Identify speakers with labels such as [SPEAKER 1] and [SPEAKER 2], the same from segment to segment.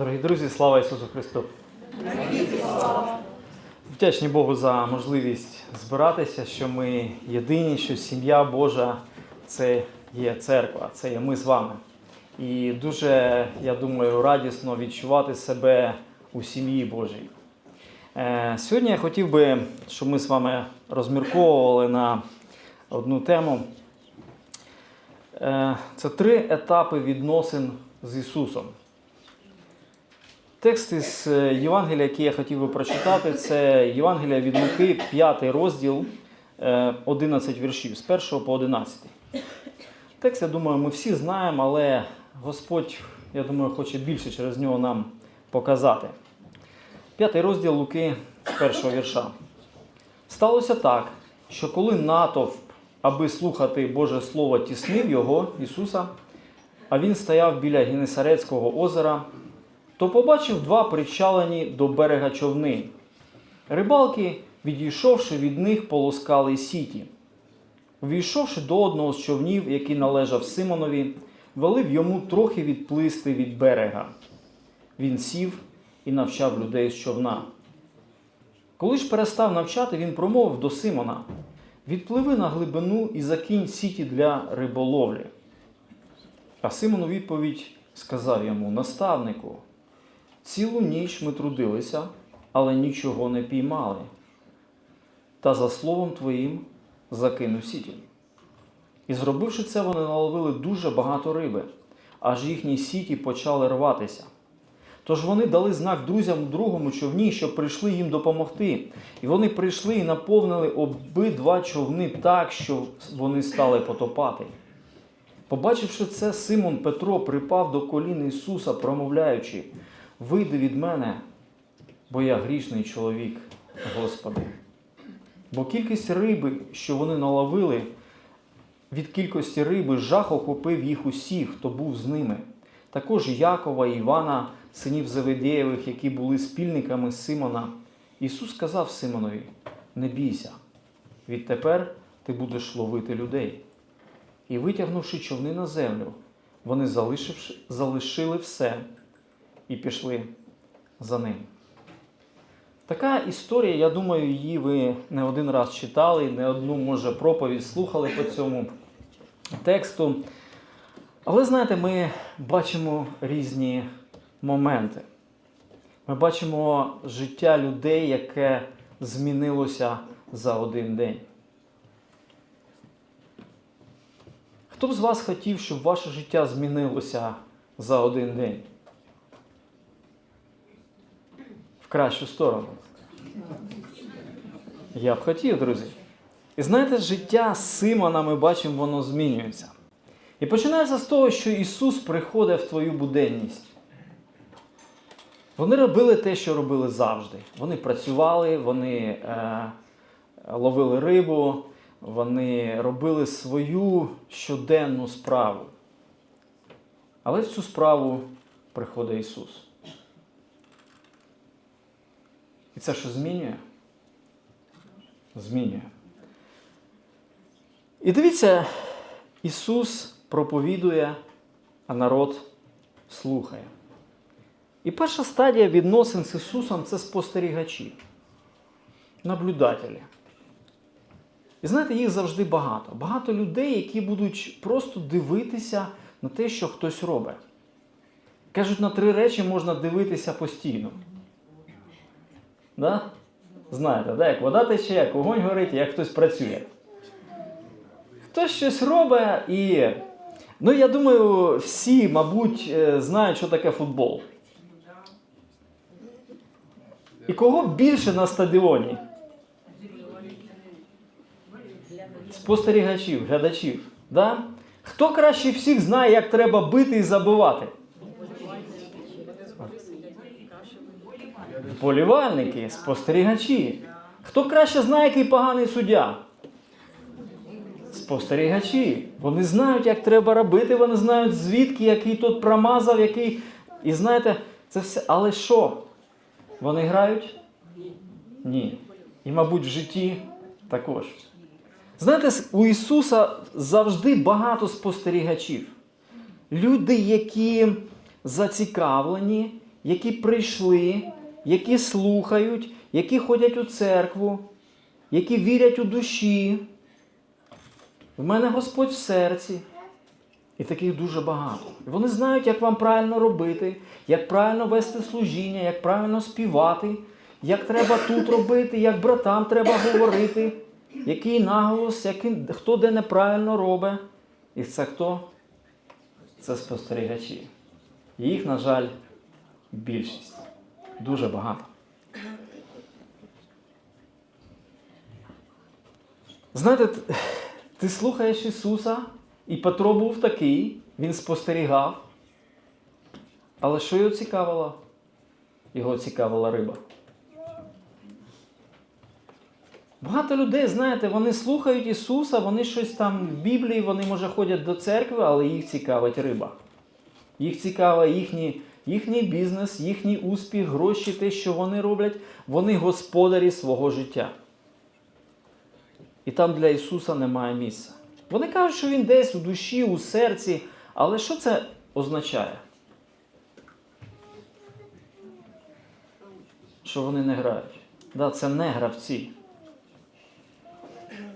[SPEAKER 1] Дорогі друзі, слава Ісусу Христу! Вдячні Богу за можливість збиратися, що ми єдині, що сім'я Божа це є церква, це є ми з вами. І дуже, я думаю, радісно відчувати себе у сім'ї Божій. Е, Сьогодні я хотів би, щоб ми з вами розмірковували на одну тему. Е, Це три етапи відносин з Ісусом. Текст із е, Євангелія, який я хотів би прочитати, це Євангелія від Луки, 5 розділ, е, 11 віршів, з 1 по 11. Текст, я думаю, ми всі знаємо, але Господь, я думаю, хоче більше через нього нам показати. П'ятий розділ Луки з першого вірша. Сталося так, що коли натовп, аби слухати Боже Слово, тіснив його, Ісуса, а він стояв біля Генесарецького озера, то побачив два причалені до берега човни. Рибалки, відійшовши від них, полоскали сіті. Увійшовши до одного з човнів, який належав Симонові, велив йому трохи відплисти від берега. Він сів і навчав людей з човна. Коли ж перестав навчати, він промовив до Симона: Відпливи на глибину і закинь сіті для риболовлі. А Симон у відповідь сказав йому: Наставнику, цілу ніч ми трудилися, але нічого не піймали. Та за словом твоїм закинув сіті. І зробивши це, вони наловили дуже багато риби, аж їхні сіті почали рватися. Тож вони дали знак друзям другому човні, щоб прийшли їм допомогти. І вони прийшли і наповнили обидва човни так, що вони стали потопати. Побачивши це, Симон Петро припав до колін Ісуса, промовляючи: Вийди від мене, бо я грішний чоловік, Господи. Бо кількість риби, що вони наловили, від кількості риби жах охопив їх усіх, хто був з ними. Також Якова Івана, синів Заведєєвих, які були спільниками Симона. Ісус сказав Симонові: Не бійся, відтепер ти будеш ловити людей. І витягнувши човни на землю, вони залишили все і пішли за ним. Така історія, я думаю, її ви не один раз читали, не одну, може, проповідь слухали по цьому тексту. Але знаєте, ми бачимо різні моменти. Ми бачимо життя людей, яке змінилося за один день. Хто б з вас хотів, щоб ваше життя змінилося за один день? В кращу сторону. Я б хотів, друзі. І знаєте, життя Симона ми бачимо, воно змінюється. І починається з того, що Ісус приходить в твою буденність. Вони робили те, що робили завжди. Вони працювали, вони е, ловили рибу, вони робили свою щоденну справу. Але в цю справу приходить Ісус. І це що змінює? Змінює. І дивіться, Ісус проповідує, а народ слухає. І перша стадія відносин з Ісусом це спостерігачі, наблюдателі. І знаєте, їх завжди багато. Багато людей, які будуть просто дивитися на те, що хтось робить. Кажуть, на три речі можна дивитися постійно. Да? Знаєте, да? як вода тече, як вогонь горить, як хтось працює. Хтось щось робить і. Ну, я думаю, всі, мабуть, е, знають, що таке футбол. І кого більше на стадіоні? Спостерігачів, глядачів. Да? Хто краще всіх знає, як треба бити і забивати? Полівальники, спостерігачі. Хто краще знає, який поганий суддя? Спостерігачі. Вони знають, як треба робити, вони знають, звідки, який тут промазав, який. І знаєте, це все. Але що? Вони грають? Ні. І, мабуть, в житті також. Знаєте, у Ісуса завжди багато спостерігачів. Люди, які зацікавлені які прийшли, які слухають, які ходять у церкву, які вірять у душі. В мене Господь в серці. І таких дуже багато. І Вони знають, як вам правильно робити, як правильно вести служіння, як правильно співати, як треба тут робити, як братам треба говорити, який наголос, який, хто де неправильно робить. І це хто? Це спостерігачі. Їх, на жаль, більшість. Дуже багато. Знаєте, ти слухаєш Ісуса, і Петро був такий, він спостерігав. Але що його цікавило? Його цікавила риба. Багато людей, знаєте, вони слухають Ісуса, вони щось там в Біблії, вони, може, ходять до церкви, але їх цікавить риба. Їх цікавий їхній, їхній бізнес, їхній успіх, гроші, те, що вони роблять, вони господарі свого життя. І там для Ісуса немає місця. Вони кажуть, що Він десь у душі, у серці. Але що це означає? Що вони не грають. Да, це не гравці.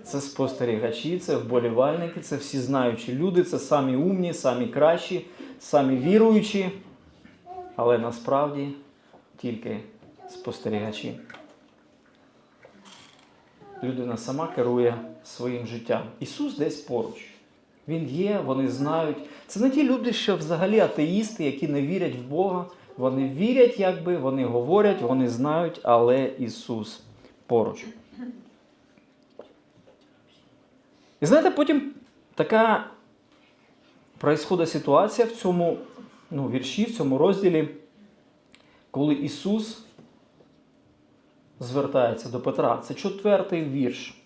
[SPEAKER 1] Це спостерігачі, це вболівальники, це всі знаючі люди, це самі умні, самі кращі, самі віруючі, але насправді тільки спостерігачі. Людина сама керує своїм життям. Ісус десь поруч. Він є, вони знають. Це не ті люди, що взагалі атеїсти, які не вірять в Бога. Вони вірять, якби, вони говорять, вони знають, але Ісус поруч. І знаєте, потім така происходить ситуація в цьому ну, вірші, в цьому розділі, коли Ісус звертається до Петра. Це четвертий вірш.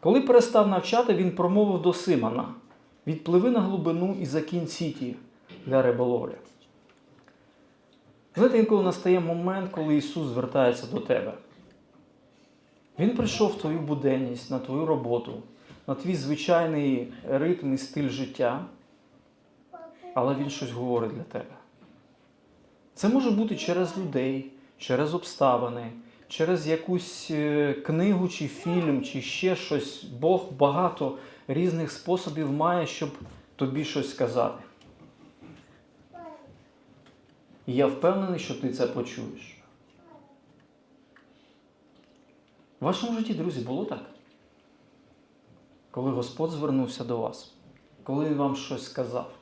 [SPEAKER 1] Коли перестав навчати, він промовив до Симона: відпливи на глибину і закинь сіті для риболовлі. Знаєте, інколи настає момент, коли Ісус звертається до тебе. Він прийшов в твою буденність, на твою роботу, на твій звичайний ритм і стиль життя, але Він щось говорить для тебе. Це може бути через людей, через обставини, через якусь е, книгу чи фільм, чи ще щось. Бог багато різних способів має, щоб тобі щось сказати. І я впевнений, що ти це почуєш. В вашому житті, друзі, було так? Коли Господь звернувся до вас, коли Він вам щось сказав,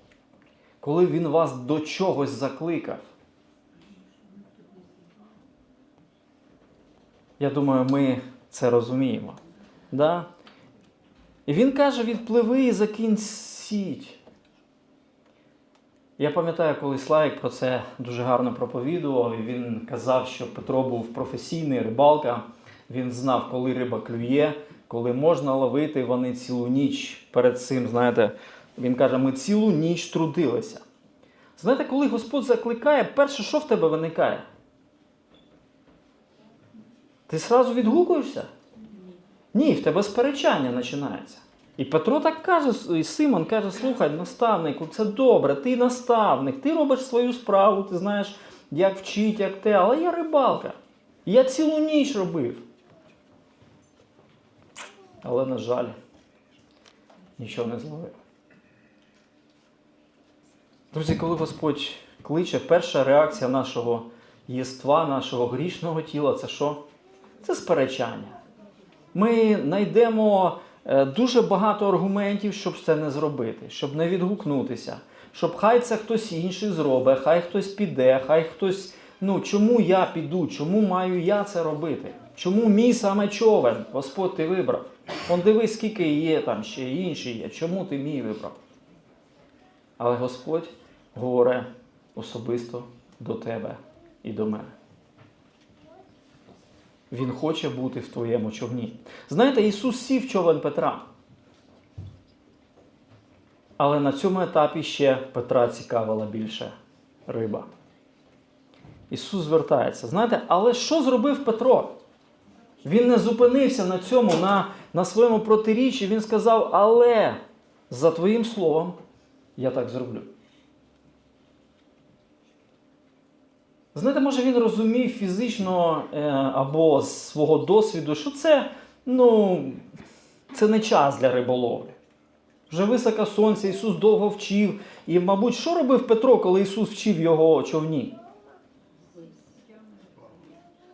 [SPEAKER 1] коли Він вас до чогось закликав. Я думаю, ми це розуміємо. Да? І він каже: відпливи і закинь сіть. Я пам'ятаю, коли Славік про це дуже гарно проповідував, і він казав, що Петро був професійний рибалка. Він знав, коли риба клює, коли можна ловити. Вони цілу ніч перед цим, знаєте, він каже, ми цілу ніч трудилися. Знаєте, коли Господь закликає, перше, що в тебе виникає? Ти зразу відгукуєшся? Ні, в тебе сперечання починається. І Петро так каже, і Симон каже: слухай, наставнику, це добре, ти наставник, ти робиш свою справу, ти знаєш, як вчить, як те, але я рибалка. Я цілу ніч робив. Але, на жаль, нічого не зловив. Друзі, коли Господь кличе, перша реакція нашого єства, нашого грішного тіла це що? Це сперечання. Ми знайдемо е, дуже багато аргументів, щоб це не зробити, щоб не відгукнутися, щоб хай це хтось інший зробить, хай хтось піде, хай хтось. Ну, чому я піду? Чому маю я це робити? Чому мій саме човен? Господь ти вибрав. Он дивись, скільки є там ще інші є. Чому ти мій вибрав? Але Господь говорить особисто до тебе і до мене. Він хоче бути в твоєму човні. Знаєте, Ісус сів човен Петра. Але на цьому етапі ще Петра цікавила більше риба. Ісус звертається. Знаєте, але що зробив Петро? Він не зупинився на цьому, на, на своєму протиріччі. Він сказав, але за твоїм словом я так зроблю. Знаєте, може він розумів фізично е, або з свого досвіду, що це, ну, це не час для риболовлі. Вже високе сонце, Ісус довго вчив. І, мабуть, що робив Петро, коли Ісус вчив його човні?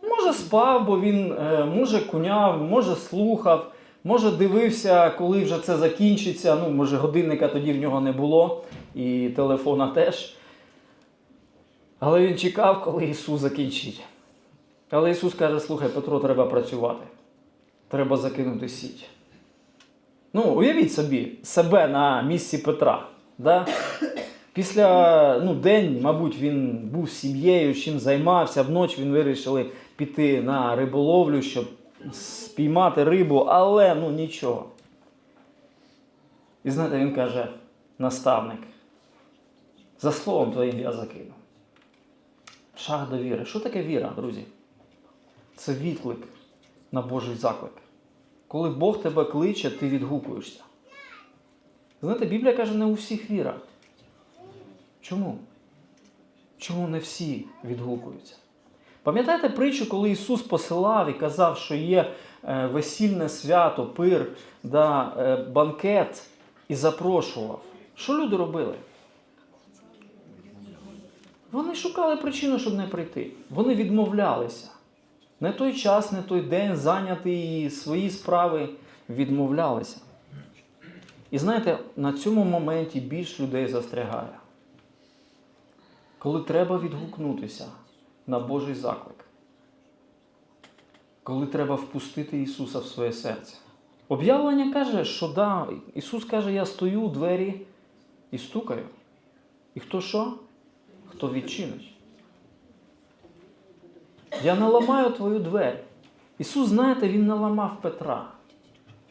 [SPEAKER 1] Може, спав, бо він е, може куняв, може слухав, може дивився, коли вже це закінчиться. Ну, може, годинника тоді в нього не було, і телефона теж. Але він чекав, коли Ісус закінчить. Але Ісус каже: слухай, Петро, треба працювати. Треба закинути сіть. Ну, уявіть собі, себе на місці Петра. Да? Після ну, день, мабуть, він був сім'єю, чим займався. Вночі він вирішили піти на риболовлю, щоб спіймати рибу, але ну нічого. І знаєте, він каже, наставник, за словом твоїм я закину. Шаг до віри. Що таке віра, друзі? Це відклик на Божий заклик. Коли Бог тебе кличе, ти відгукуєшся. Знаєте, Біблія каже, не у всіх віра. Чому? Чому не всі відгукуються? Пам'ятаєте притчу, коли Ісус посилав і казав, що є е, весільне свято, пир, да, е, банкет і запрошував? Що люди робили? Вони шукали причину, щоб не прийти. Вони відмовлялися. Не той час, не той день зайняти і свої справи відмовлялися. І знаєте, на цьому моменті більш людей застрягає. Коли треба відгукнутися на Божий заклик, коли треба впустити Ісуса в своє серце. Об'явлення каже, що да, Ісус каже, я стою у двері і стукаю. І хто що? Хто відчинить? Я наламаю твою двері. Ісус, знаєте, Він наламав Петра.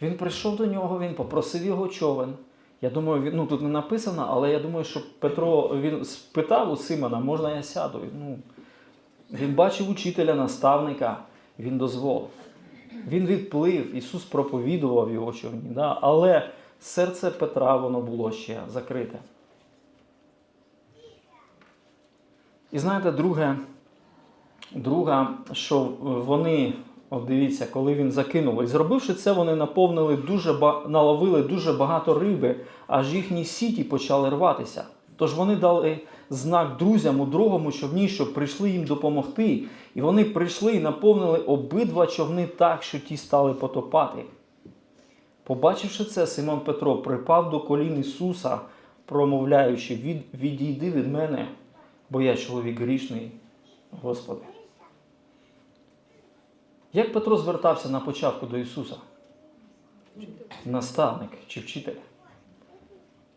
[SPEAKER 1] Він прийшов до нього, він попросив його човен. Я думаю, він, ну тут не написано, але я думаю, що Петро він спитав у Симона, можна я сяду? Ну, він бачив учителя, наставника, він дозволив. Він відплив, Ісус проповідував його човні, да? але серце Петра воно було ще закрите. І знаєте, друге, друга, що вони, от дивіться, коли він закинув, і зробивши це, вони наповнили дуже наловили дуже багато риби, аж їхні сіті почали рватися. Тож вони дали знак друзям у другому човні, щоб прийшли їм допомогти. І вони прийшли і наповнили обидва човни так, що ті стали потопати. Побачивши це, Симон Петро припав до колін Ісуса, промовляючи, «Від- відійди від мене, бо я чоловік грішний, Господи. Як Петро звертався на початку до Ісуса? Наставник чи вчитель?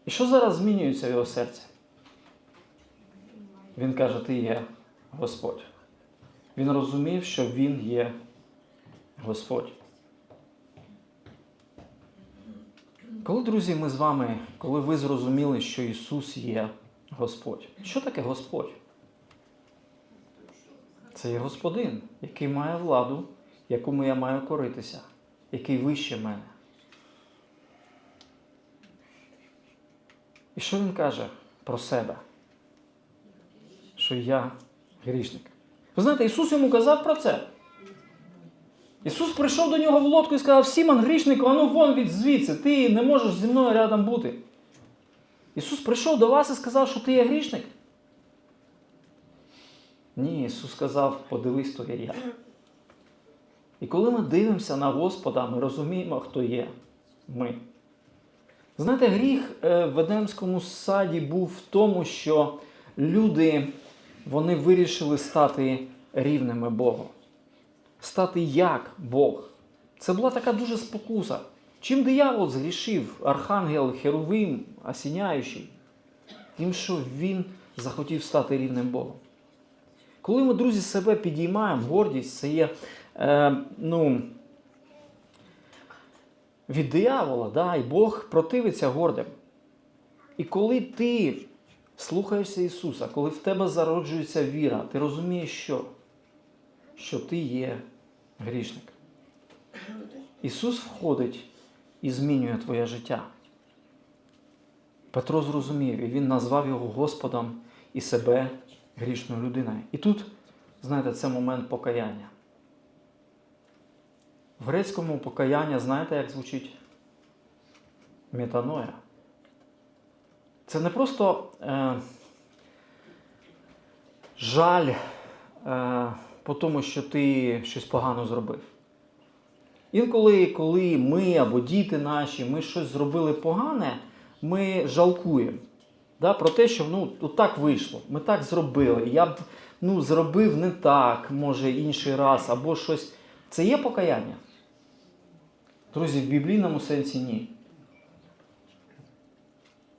[SPEAKER 1] І що зараз змінюється в його серці? Він каже, Ти є Господь. Він розумів, що Він є Господь. Коли, друзі, ми з вами, коли ви зрозуміли, що Ісус є Господь, що таке Господь? Це є Господин, який має владу, якому я маю коритися, який вище мене. І що він каже про себе? Що я грішник. Ви знаєте, Ісус йому казав про це. Ісус прийшов до нього в лодку і сказав: Сімон, грішнику, а ну вон від звідси, ти не можеш зі мною рядом бути. Ісус прийшов до вас і сказав, що ти є грішник. Ні, Ісус сказав, подивись, хто є я. І коли ми дивимося на Господа, ми розуміємо, хто є ми. Знаєте, гріх е, в Едемському саді був в тому, що люди вони вирішили стати рівними Богу. Стати як Бог. Це була така дуже спокуса. Чим диявол згрішив, архангел, Херовим, осіняючий? Тим, що він захотів стати рівним Богом. Коли ми, друзі, себе підіймаємо, гордість це є е, ну, від диявола, да, і Бог противиться гордим. І коли ти слухаєшся Ісуса, коли в тебе зароджується віра, ти розумієш, що? Що ти є грішник. Ісус входить і змінює твоє життя. Петро зрозумів, і він назвав його Господом і себе грішною людиною. І тут знаєте, це момент покаяння. В грецькому покаяння, знаєте, як звучить? Метаноя. Це не просто е, жаль е, по тому, що ти щось погано зробив. Інколи, коли ми або діти наші, ми щось зробили погане, ми жалкуємо да, про те, що ну, от так вийшло, ми так зробили. Я б ну, зробив не так, може інший раз, або щось. Це є покаяння? Друзі, в біблійному сенсі ні.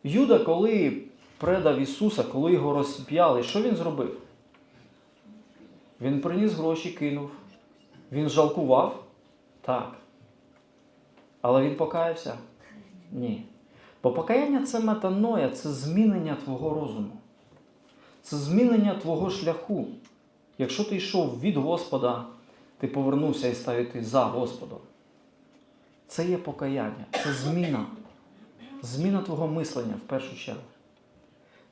[SPEAKER 1] Юда, коли предав Ісуса, коли його розп'яли, що він зробив? Він приніс гроші, кинув. Він жалкував? Так. Але він покаявся? Ні. Бо покаяння це метаноя, це змінення твого розуму. Це змінення твого шляху. Якщо ти йшов від Господа, ти повернувся і став йти за Господом. Це є покаяння, це зміна. Зміна твого мислення в першу чергу.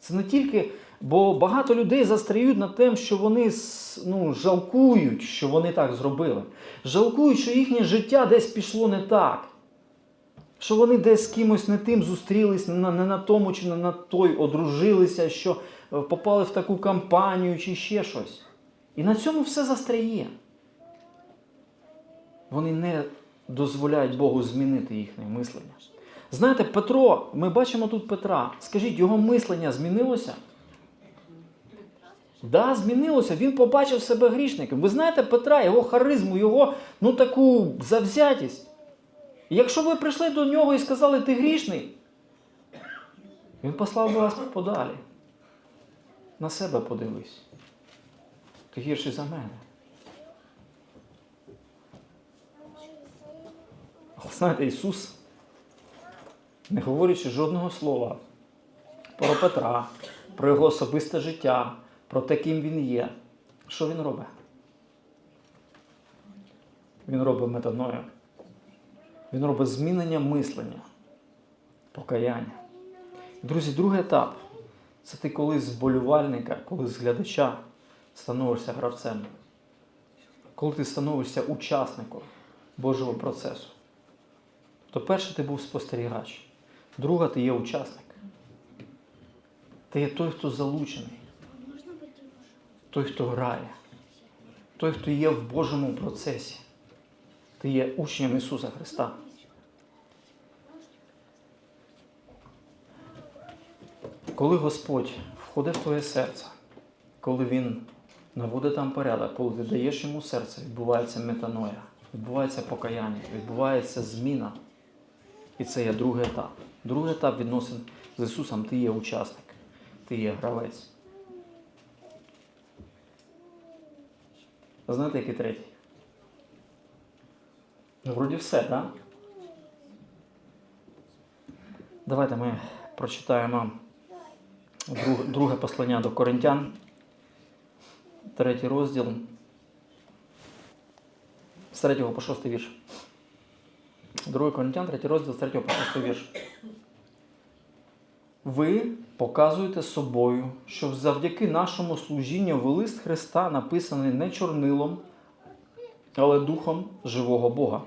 [SPEAKER 1] Це не тільки, бо багато людей застряють над тим, що вони ну, жалкують, що вони так зробили. Жалкують, що їхнє життя десь пішло не так. Що вони десь з кимось не тим зустрілись, не не на тому чи не на той одружилися, що е, попали в таку кампанію чи ще щось. І на цьому все застряє. Вони не дозволяють Богу змінити їхнє мислення. Знаєте, Петро, ми бачимо тут Петра. Скажіть, його мислення змінилося? Да, змінилося. Він побачив себе грішником. Ви знаєте Петра, його харизму, його ну, таку завзятість. Якщо ви прийшли до нього і сказали, ти грішний, він послав би вас подалі. На себе подивись. Ти гірший за мене. Знаєте, Ісус, не говорячи жодного слова про Петра, про його особисте життя, про те, ким він є, що він робить? Він робить метаною. Він робить змінення мислення, покаяння. Друзі, другий етап це ти коли з болювальника, коли з глядача становишся гравцем. Коли ти становишся учасником Божого процесу. То перше ти був спостерігач, друга ти є учасник. Ти є той, хто залучений, той, хто грає, той, хто є в Божому процесі. Ти є учнем Ісуса Христа. Коли Господь входить в твоє серце, коли Він наводить там порядок, коли ти даєш йому серце, відбувається метаноя, відбувається покаяння, відбувається зміна. І це є другий етап. Другий етап відносин з Ісусом ти є учасник, ти є гравець. Знаєте, який третій? Ну, вроді все, так? Да? Давайте ми прочитаємо друге послання до Коринтян, третій розділ. З 3 по 6 вірш. 2 Коринтян, третій розділ з 3 по 6 вірш. Ви показуєте собою, що завдяки нашому служінню в лист Христа написаний не чорнилом, але духом живого Бога.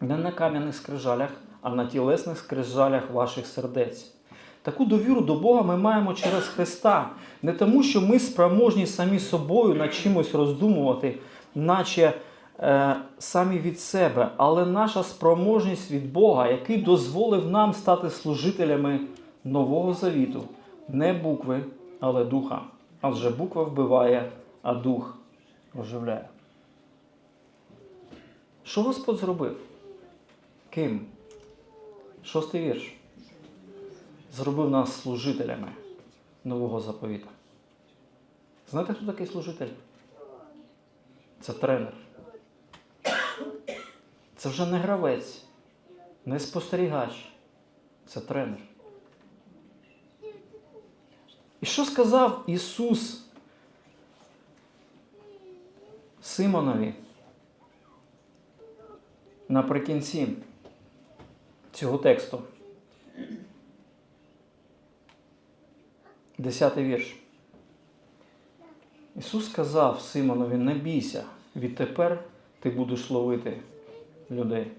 [SPEAKER 1] Не на кам'яних скрижалях, а на тілесних скрижалях ваших сердець. Таку довіру до Бога ми маємо через Христа, не тому, що ми спроможні самі собою над чимось роздумувати, наче е, самі від себе, але наша спроможність від Бога, який дозволив нам стати служителями нового завіту, не букви, але духа. Адже буква вбиває, а дух оживляє. Що Господь зробив? Ким? Шостий вірш. Зробив нас служителями нового заповіта. Знаєте, хто такий служитель? Це тренер. Це вже не гравець, не спостерігач. Це тренер. І що сказав Ісус Симонові наприкінці цього тексту? Десятий вірш. Ісус сказав Симонові, не бійся, відтепер ти будеш ловити людей.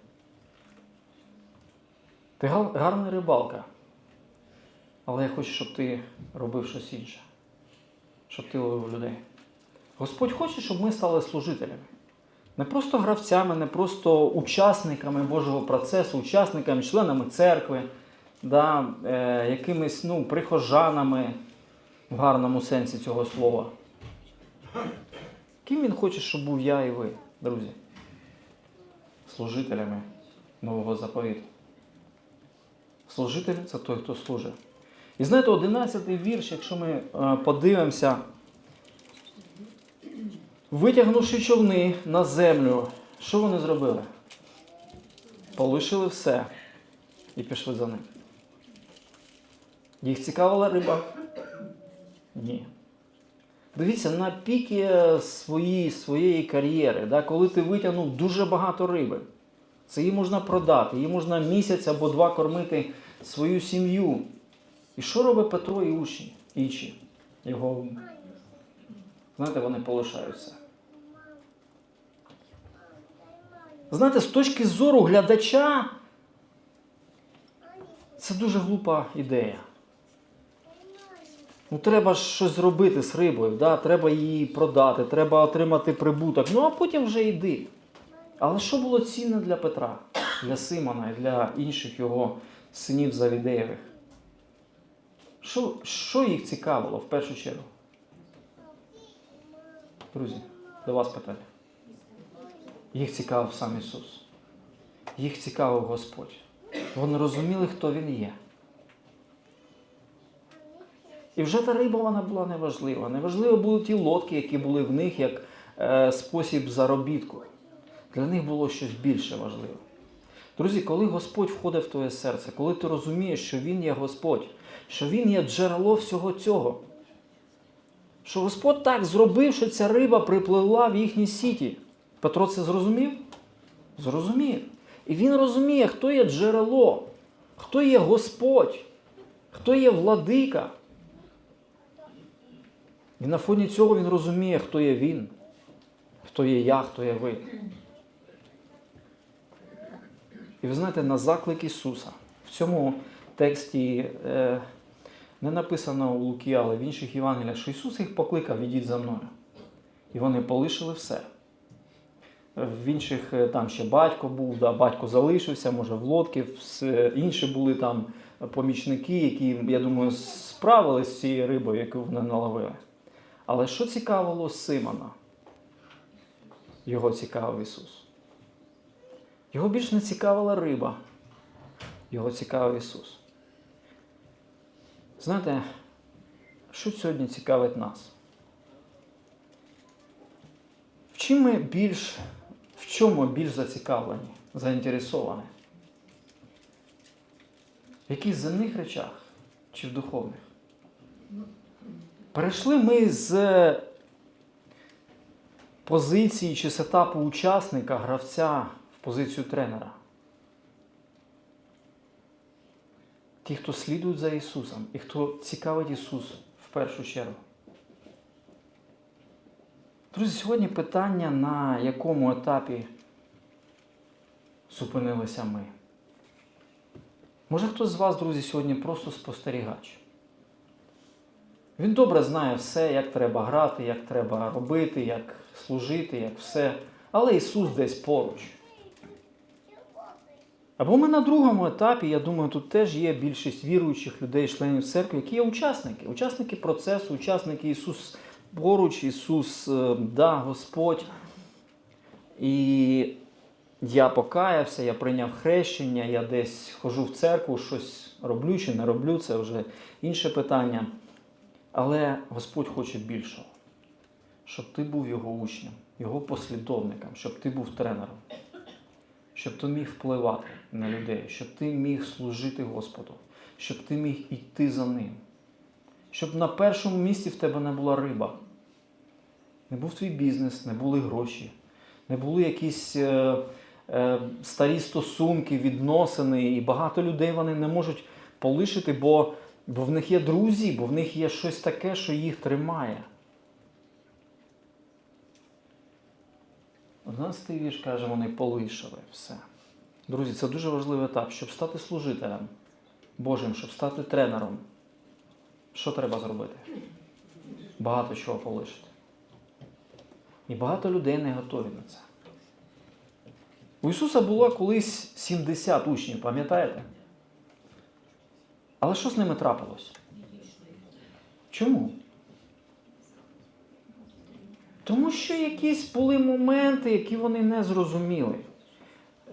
[SPEAKER 1] Ти гарна рибалка, але я хочу, щоб ти робив щось інше, щоб ти ловив людей. Господь хоче, щоб ми стали служителями. Не просто гравцями, не просто учасниками Божого процесу, учасниками, членами церкви, да, е, якимись ну, прихожанами в гарному сенсі цього слова. Ким він хоче, щоб був я і ви, друзі? Служителями нового заповіту. Служитель це той, хто служить. І знаєте, 11-й вірш, якщо ми е, подивимося, витягнувши човни на землю, що вони зробили? Полишили все і пішли за ним. Їх цікавила риба? Ні. Дивіться, на піки своєї, своєї кар'єри, да, коли ти витягнув дуже багато риби, це її можна продати, її можна місяць або два кормити свою сім'ю. І що робить Петро і учні інші? Його, знаєте, вони полишаються. Знаєте, з точки зору глядача, це дуже глупа ідея. Ну, треба щось зробити з рибою, да? треба її продати, треба отримати прибуток. Ну а потім вже йди. Але що було цінне для Петра, для Симона і для інших його синів Завідеєвих? Що, що їх цікавило в першу чергу? Друзі, до вас питання. Їх цікавив сам Ісус. Їх цікавив Господь. Вони розуміли, хто Він є. І вже та риба вона була неважлива. Неважливо були ті лодки, які були в них як е, спосіб заробітку. Для них було щось більше важливе. Друзі, коли Господь входить в твоє серце, коли ти розумієш, що Він є Господь, що Він є джерело всього цього, що Господь так зробив, що ця риба припливла в їхній сіті. Петро це зрозумів? Зрозумів. І він розуміє, хто є джерело, хто є Господь, хто є владика. І на фоні цього він розуміє, хто є він, хто є я, хто є ви. І ви знаєте, на заклик Ісуса в цьому тексті е, не написано у Луки, але в інших Євангеліях, що Ісус їх покликав, ідіть за мною. І вони полишили все. В інших е, там ще батько був, да, батько залишився, може в лодці, все- інші були там помічники, які, я думаю, справились з цією рибою, яку вони наловили. Але що цікавило Симона? Його цікавив Ісус. Його більш не цікавила риба. Його цікавив Ісус. Знаєте, що сьогодні цікавить нас? В чим ми більш, в чому більш зацікавлені, заінтересовані? В якихось земних речах чи в духовних? Перейшли ми з позиції чи сетапу учасника, гравця в позицію тренера. Ті, хто слідують за Ісусом і хто цікавить Ісус в першу чергу. Друзі, сьогодні питання, на якому етапі зупинилися ми. Може хтось з вас, друзі, сьогодні просто спостерігач. Він добре знає все, як треба грати, як треба робити, як служити, як все. Але Ісус десь поруч. Або ми на другому етапі, я думаю, тут теж є більшість віруючих людей, членів церкви, які є учасники, учасники процесу, учасники Ісус поруч, Ісус, е, да, Господь. І я покаявся, я прийняв хрещення, я десь хожу в церкву, щось роблю чи не роблю, це вже інше питання. Але Господь хоче більшого, щоб ти був його учнем, його послідовником, щоб ти був тренером, щоб ти міг впливати на людей, щоб ти міг служити Господу, щоб ти міг йти за ним, щоб на першому місці в тебе не була риба, не був твій бізнес, не були гроші, не були якісь е, е, старі стосунки, відносини, і багато людей вони не можуть полишити, бо, бо в них є друзі, бо в них є щось таке, що їх тримає. 11 вірш каже, вони полишили все. Друзі, це дуже важливий етап, щоб стати служителем Божим, щоб стати тренером. Що треба зробити? Багато чого полишити. І багато людей не готові на це. У Ісуса було колись 70 учнів, пам'ятаєте? Але що з ними трапилось? Чому? Тому що якісь були моменти, які вони не зрозуміли.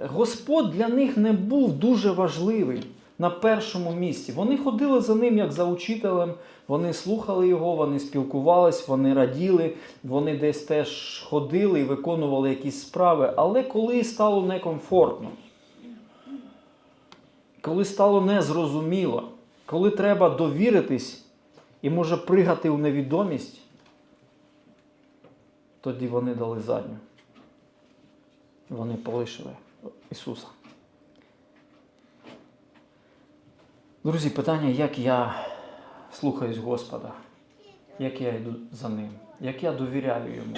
[SPEAKER 1] Господь для них не був дуже важливий на першому місці. Вони ходили за ним як за учителем, вони слухали його, вони спілкувались, вони раділи, вони десь теж ходили і виконували якісь справи. Але коли стало некомфортно, коли стало незрозуміло, коли треба довіритись і може пригати у невідомість, тоді вони дали задню. Вони полишили Ісуса. Друзі, питання, як я слухаюсь Господа, як я йду за Ним, як я довіряю Йому,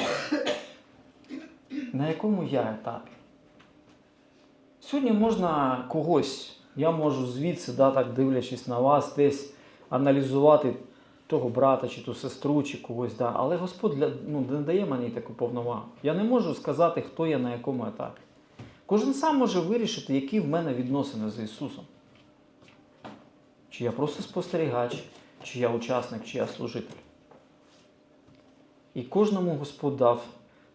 [SPEAKER 1] на якому я етапі? Сьогодні можна когось, я можу звідси, да, так дивлячись на вас, десь аналізувати того брата, чи ту сестру, чи когось, да. але Господь для, ну, не дає мені таку повновагу. Я не можу сказати, хто я на якому етапі. Кожен сам може вирішити, які в мене відносини з Ісусом. Чи я просто спостерігач, чи я учасник, чи я служитель. І кожному Господь дав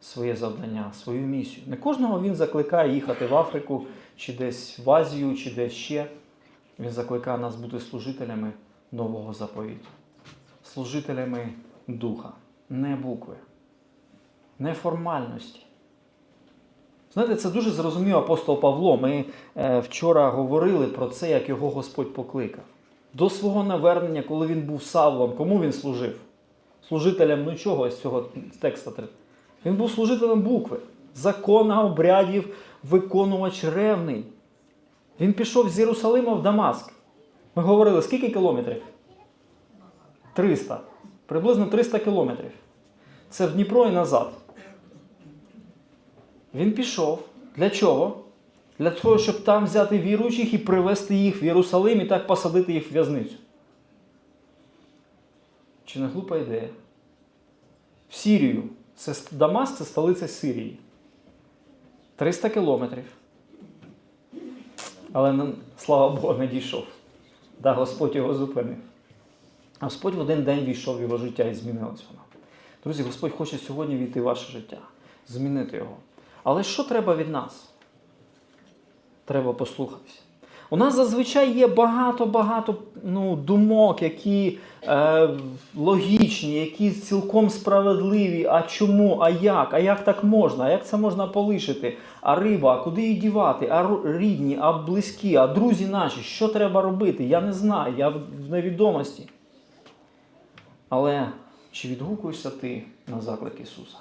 [SPEAKER 1] своє завдання, свою місію. Не кожного Він закликає їхати в Африку, чи десь в Азію, чи десь ще. Він закликає нас бути служителями нового заповіту, служителями духа, не букви, не формальності. Знаєте, це дуже зрозумів апостол Павло. Ми е, вчора говорили про це, як його Господь покликав. До свого навернення, коли він був Савлом, кому він служив? Служителем ну чого з цього текста? Він був служителем букви, закона, обрядів, виконувач ревний. Він пішов з Єрусалима в Дамаск. Ми говорили, скільки кілометрів? 300. Приблизно 300 кілометрів. Це в Дніпро і назад. Він пішов. Для чого? Для того, щоб там взяти віруючих і привезти їх в Єрусалим і так посадити їх в в'язницю. Чи не глупа ідея? В Сірію. Це Дамаск це столиця Сирії. 300 кілометрів. Але слава Богу, не дійшов. Да, Господь його зупинив. Господь в один день війшов в його життя і змінилось воно. Друзі, Господь хоче сьогодні війти в ваше життя, змінити його. Але що треба від нас? Треба послухатися. У нас зазвичай є багато-багато ну, думок, які е, логічні, які цілком справедливі. А чому? А як? А як так можна? А як це можна полишити? А риба, а куди її дівати? А рідні, а близькі, а друзі наші, що треба робити? Я не знаю, я в невідомості. Але чи відгукуєшся ти на заклик Ісуса?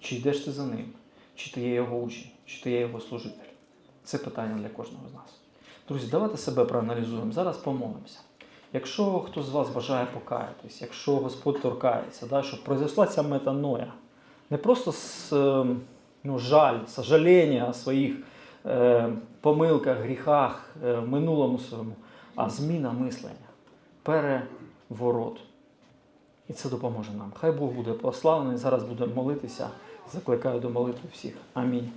[SPEAKER 1] Чи йдеш ти за ним? Чи ти є його учень, чи ти є його служитель? Це питання для кожного з нас. Друзі, давайте себе проаналізуємо. Зараз помолимося. Якщо хтось з вас бажає покаятись, якщо Господь торкається, да, щоб произошла ця метаноя, не просто с, е, ну, жаль, сожаління о своїх е, помилках, гріхах, е, минулому своєму, а зміна мислення, переворот. І це допоможе нам. Хай Бог буде прославлений. Зараз будемо молитися. Закликаю до молитви всіх. Амінь.